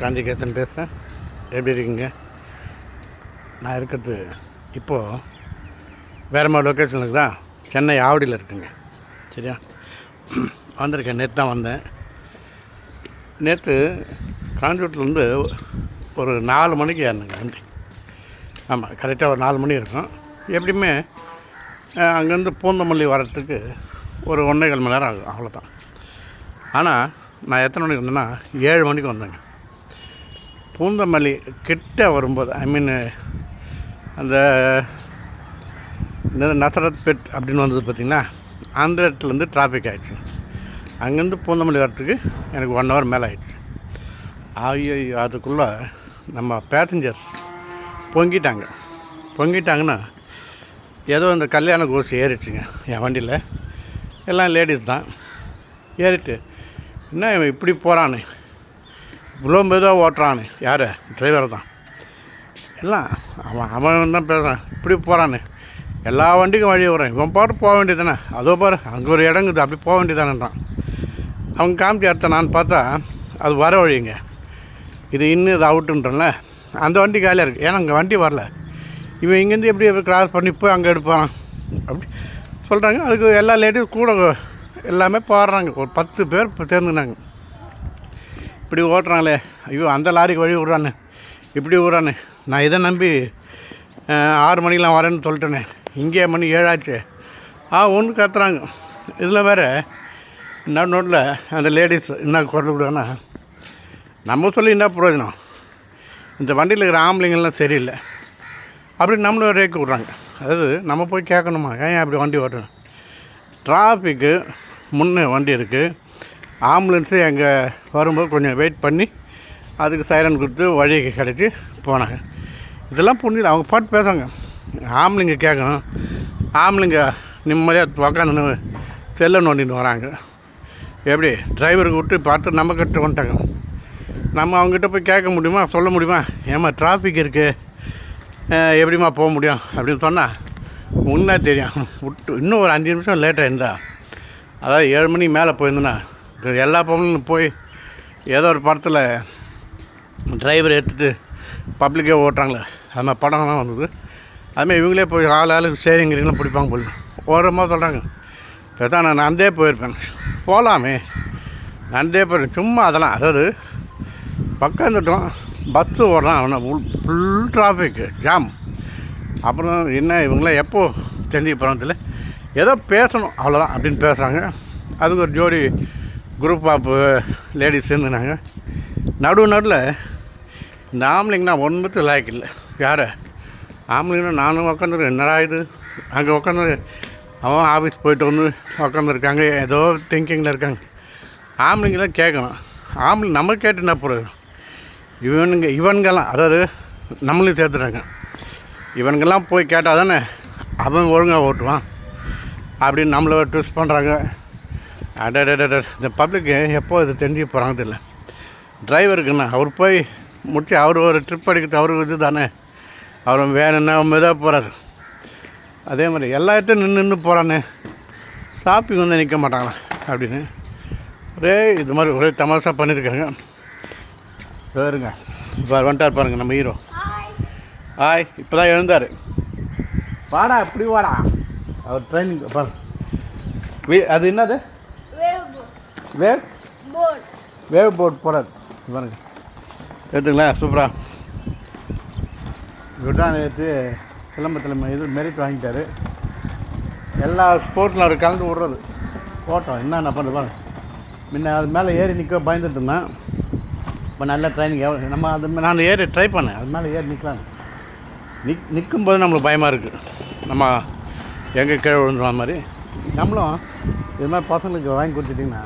காந்திகேசன் பேசுகிறேன் எப்படி இருக்கீங்க? நான் இருக்கிறது இப்போது வேறு மாதிரி லொக்கேஷன் இருக்குதா சென்னை ஆவடியில் இருக்குங்க. சரியா? வந்திருக்கேன். நேற்று தான் வந்தேன். நேற்று காஞ்சிபுரத்துலேருந்து ஒரு நாலு மணிக்கு ஏறினேங்க வண்டி. ஆமாம் கரெக்டாக ஒரு நாலு மணி இருக்கும். எப்படியுமே அங்கேருந்து பூந்தமல்லி வர்றதுக்கு ஒரு ஒன்றேகால் மணி நேரம் ஆகும். அவ்வளோதான் ஆனால் நான் எத்தனை மணிக்கு வந்தேன்னா ஏழு மணிக்கு வந்தேங்க. பூந்தமல்லி கிட்ட வரும்போது ஐ மீன் அந்த நசரத் பெட் அப்படின்னு வந்தது பார்த்திங்கன்னா அந்த இடத்துலேருந்து டிராஃபிக் ஆகிடுச்சு அங்கேருந்து பூந்தமல்லி வரத்துக்கு எனக்கு ஒன் ஹவர் மேலே ஆகிடுச்சு ஐயோ அதுக்குள்ளே நம்ம பேசஞ்சர்ஸ் பொங்கிட்டாங்க. பொங்கிட்டாங்கன்னா ஏதோ இந்த கல்யாண கோஷம் ஏறிடுச்சுங்க என் வண்டியில். எல்லாம் லேடிஸ் தான். ஏறிட்டு என்ன இவன் இப்படி போகிறானே இவ்வளோ மெதுவாக ஓட்டுறானே. யார்? டிரைவர் தான். எல்லாம் அவன் அவன் தான் பேசுகிறான் இப்படி போகிறான்னு எல்லா வண்டிக்கும் வழி விட்றேன் இவன் பாட்டு போக வேண்டியது தானே அதோ பாரு அங்கே ஒரு இடங்குது அப்படி போக வேண்டியதானன்றான் அவங்க காமிச்சு அடுத்த நான் பார்த்தா அது வர வழிங்க. இது இன்னும் இது அவுட்டுன்றல அந்த வண்டி காலியாக இருக்குது ஏன்னா அங்கே வண்டி வரல. இவன் இங்கேருந்து எப்படி கிராஸ் பண்ணி போய் அங்கே எடுப்பான்? அப்படி சொல்கிறாங்க அதுக்கு எல்லா லேடிஸும் கூட எல்லாமே போடுறாங்க. ஒரு பத்து பேர் இப்போ தேர்ந்துனாங்க இப்படி ஓட்டுறாங்களே ஐயோ அந்த லாரிக்கு வழி விட்றான்னு. இப்படி விட்றானே நான் இதை நம்பி ஆறு மணிக்கெலாம் வரேன்னு சொல்லிட்டேனே. இங்கே மணி ஏழாச்சு. ஆ ஒன்று கத்துறாங்க. இதில் வேறு நடு நோட்டில் அந்த லேடிஸ் என்ன குரல் விடுவாங்கன்னா நம்ம சொல்லி என்ன பிரயோஜனம்? இந்த வண்டியில் இருக்கிற ஆம்பளைங்கள்லாம் சரியில்லை. அப்படி நம்மளும் ரேக்கு விட்றாங்க. அதாவது நம்ம போய் கேட்கணுமா? ஏன் அப்படி வண்டி ஓட்டணும் டிராஃபிக்கு முன்னே வண்டி இருக்குது ஆம்புலன்ஸு எங்கே வரும்போது கொஞ்சம் வெயிட் பண்ணி அதுக்கு சைரன் கொடுத்து வழி கிடச்சி போனாங்க. இதெல்லாம் புரிஞ்சு அவங்க பாட்டு பேசுவாங்க. ஆம்பளைங்க கேட்கணும். ஆம்பளைங்க நிம்மதியாக உக்காந்து செல்லை நோண்டின்னு வராங்க. எப்படி? டிரைவருக்கு விட்டு பார்த்து நம்ம கிட்ட வந்துட்டாங்க. நம்ம அவங்ககிட்ட போய் கேட்க முடியுமா? சொல்ல முடியுமா? ஏம்மா டிராஃபிக் இருக்குது எப்படிம்மா போக முடியும்? அப்படின்னு சொன்னால் முன்னே தெரியும். விட்டு இன்னும் ஒரு அஞ்சு நிமிஷம் லேட்டாக இருந்தா அதாவது ஏழு மணிக்கு மேலே போயிருந்தேன்னா எல்லா பொம்பளும் போய் ஏதோ ஒரு படத்தில் டிரைவர் எடுத்துகிட்டு பப்ளிக்கே ஓட்டுறாங்களே அது மாதிரி படம்லாம் வந்தது. அதுமாதிரி இவங்களே போய் ஆள் ஆளுக்கு சரிங்கிறீங்களும் பிடிப்பாங்க போல. ஓரமாக சொல்கிறாங்க இப்போதான் நான் நந்தே போயிருப்பேன். போகலாமே நந்தே போயிருப்பேன். சும்மா அதெல்லாம். அதாவது பக்கம் இருந்துட்டோம். பஸ்ஸு ஓடுறான் அவனை. ஃபுல் டிராஃபிக்கு ஜாம் அப்புறம் என்ன இவங்களாம் எப்போ தெரிஞ்சுக்க போகிறாங்க ஏதோ பேசணும். அவ்வளோதான் அப்படின்னு பேசுகிறாங்க அதுக்கு ஒரு ஜோடி குரூப் ஆஃப் லேடிஸ் சேர்ந்துனாங்க. நடு நடுவில் இந்த ஆம்பளைங்கன்னா ஒன்றுத்து லாய்க்கு இல்லை. யார்? ஆம்பளைங்கன்னா நானும் உக்காந்துரு என்னடா இது? அங்கே உட்காந்து அவன் ஆஃபீஸ் போயிட்டு வந்து உக்காந்துருக்காங்க. ஏதோ திங்கிங்கில் இருக்காங்க. ஆம்பளைங்களாம் கேட்கணும் ஆம்பளை நம்ம கேட்டு என்ன போகிறோம் இவனுங்க இவனுங்கெல்லாம் அதாவது நம்மளையும் சேர்த்துறாங்க. இவனுங்கெல்லாம் போய் கேட்டால் தானே அவன் ஒழுங்காக ஓட்டுவான். அப்படின்னு நம்மளை ட்விஸ்ட் பண்ணுறாங்க அடடட இந்த பப்ளிக்கு எப்போ இது தெரிஞ்சு போகிறாங்க தெரியல. டிரைவருக்குண்ணா அவர் போய் முடிச்சு அவர் ஒரு ட்ரிப் அடிக்கிறது அவருக்கு இது தானே அவர் வேணும்னா இதாக போகிறாரு அதே மாதிரி எல்லா இடத்தையும் நின்று நின்று போகிறானே ஷாப்பிங் வந்து நிற்க மாட்டாங்களா? அப்படின்னு. ஒரே இது மாதிரி ஒரே தமாஷா பண்ணியிருக்காங்க பாருங்க இப்போ வந்துட்டார் பாருங்கள் நம்ம ஹீரோ ஆய் இப்போ தான் எழுந்தார். வாடா இப்படி வாடா. அவர் ட்ரைனிங் பாரு. அது என்னது? வேவ் போர்ட் வேவ் போர்ட் போகிறார் பாருங்க. எடுத்துங்களா சூப்பரா. இவர் தான் நேற்று சிலம்பத்தில் இது மெரிட் வாங்கிட்டாரு. எல்லா ஸ்போர்ட்ஸில் அவர் கலந்து விட்றது. போட்டோம். என்னென்ன பண்ணுறது பாருங்க. முன்ன அது மேலே ஏறி நிற்க பயந்துட்டு இருந்தேன். இப்போ நல்ல ட்ரைனிங் எவ்வளோ நம்ம அது நான் ஏறி ட்ரை பண்ணேன். அது மேலே ஏறி நிற்கலாம் நிக் நிற்கும்போது நம்மளுக்கு பயமாக இருக்குது நம்ம எங்கே கீழே விழுந்துருவா மாதிரி. நம்மளும் இது மாதிரி பசங்களுக்கு வாங்கி கொடுத்துட்டிங்கன்னா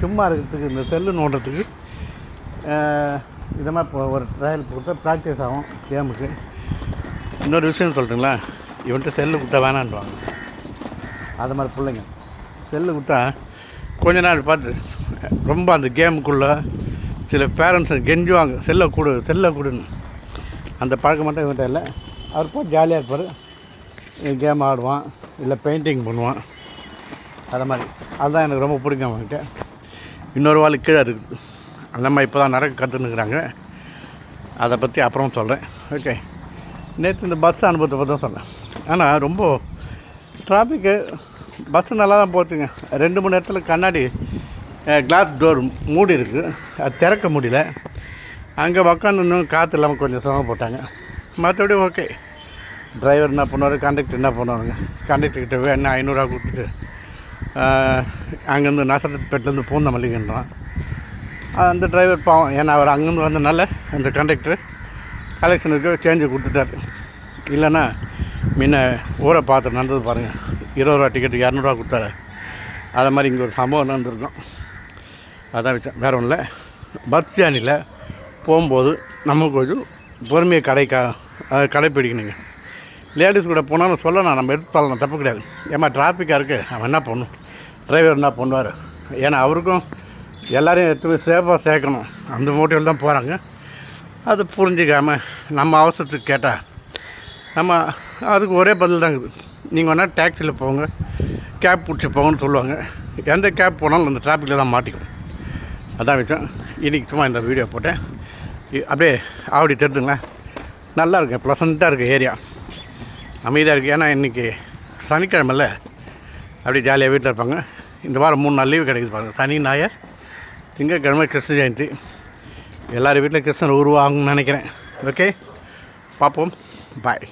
சும்மா இருக்கிறதுக்கு இந்த செல்லு நோண்டுறதுக்கு இதை மாதிரி இப்போ ஒரு ட்ரையல் கொடுத்தா ப்ராக்டிஸ் ஆகும் கேமுக்கு இன்னொரு விஷயம் சொல்லிட்டுங்களா இவன்ட்டு செல்லு கொடுத்தா வேணான்றாங்க. அது மாதிரி பிள்ளைங்க. செல்லு கொடுத்தா கொஞ்ச நாள் பார்த்து ரொம்ப அந்த கேமுக்குள்ளே சில பேரண்ட்ஸ் கெஞ்சுவாங்க செல்லை கொடு செல்லை கொடுன்னு. அந்த பழக்கம் மட்டும் இவன்கிட்ட இல்லை. அவர் போய் ஜாலியாக இருப்பார். கேம் ஆடுவான் இல்லை பெயிண்டிங் பண்ணுவான். அது மாதிரி. அதுதான் எனக்கு ரொம்ப பிடிக்கும் அவன்கிட்ட. இன்னொரு வாழ் கீழே இருக்குது. அந்த இப்போ தான் நடக்க கற்றுனுக்குறாங்க அதை பற்றி அப்புறம் சொல்கிறேன் ஓகே நேற்று இந்த பஸ் அனுபவத்தை பற்றி தான் சொன்னேன். ஆனால் ரொம்ப டிராஃபிக்கு பஸ்ஸு நல்லா தான் போச்சுங்க. ரெண்டு மணி நேரத்தில் கண்ணாடி கிளாஸ் டோர் மூடி இருக்குது அது திறக்க முடியல. அங்கே உக்காந்து இன்னும் காற்று இல்லாமல் கொஞ்சம் சிரமம் போட்டாங்க. மற்றபடி ஓகே டிரைவர் என்ன பண்ணுவார்? கண்டக்டர் என்ன பண்ணுவாருங்க? கண்டக்டர்கிட்ட வேணா ஐநூறுரூவா கொடுத்துட்டு அங்கேருந்து நசரத்துப்பேட்டிலேருந்து பூந்தமல்லிகன்றான். அந்த டிரைவர் பாவம். ஏன்னா அவர் அங்கேருந்து வந்தனால அந்த கண்டக்டர் கலெக்ஷனுக்கு சேஞ்சு கொடுத்துட்டாரு. இல்லைன்னா முன்ன ஊரை பார்த்து நடந்தது பாருங்கள் இருபது ரூபா டிக்கெட்டு இரநூறுவா கொடுத்தாரு. அதை மாதிரி இங்கே ஒரு சம்பவம் நடந்திருக்கும். அதான் விஷயம் வேறு ஒன்றும் இல்லை பஸ் ஜேர்னியில் போகும்போது நம்ம கொஞ்சம் பொறுமையை கடைக்கா கடைப்பிடிக்கணுங்க. லேடிஸ் கூட போனாலும் சொல்லணும் நம்ம எடுத்து சொல்லலாம் தப்பு கிடையாது. ஏமா டிராஃபிக்காக இருக்குது அவன் என்ன பண்ணும்? டிரைவர் என்ன பண்ணுவார்? ஏன்னா அவருக்கும் எல்லோரையும் எடுத்து போய் சேஃபாக சேர்க்கணும். அந்த மோட்டிவில் தான் போகிறாங்க அது புரிஞ்சிக்காமல் நம்ம அவசரத்துக்கு கேட்டால் நம்ம அதுக்கு ஒரே பதில் தான் இருக்குது நீங்கள் வேணால் டேக்ஸியில் போங்க. கேப் பிடிச்சி போங்கன்னு சொல்லுவாங்க. எந்த கேப் போனாலும் அந்த டிராஃபிக்கில் தான் மாட்டிக்கும். அதான் விஷயம். இன்றைக்கி சும்மா இந்த வீடியோ போட்டேன். அப்படியே ஆவடி தெரிஞ்சுங்களேன் நல்லா இருக்குது ப்ளசண்ட்டாக இருக்குது ஏரியா அமைதியாக இருக்குது ஏன்னா இன்றைக்கி சனிக்கிழமைல அப்படியே ஜாலியாக வீட்டில் இருப்பாங்க. இந்த வாரம் மூணு நாள் லீவு கிடைக்குது பாருங்கள் சனி ஞாயர் திங்கட்கிழமை கிருஷ்ண ஜெயந்தி. எல்லார் வீட்டில் கிருஷ்ணர் உருவாகும்னு நினைக்கிறேன். ஓகே பார்ப்போம். பாய்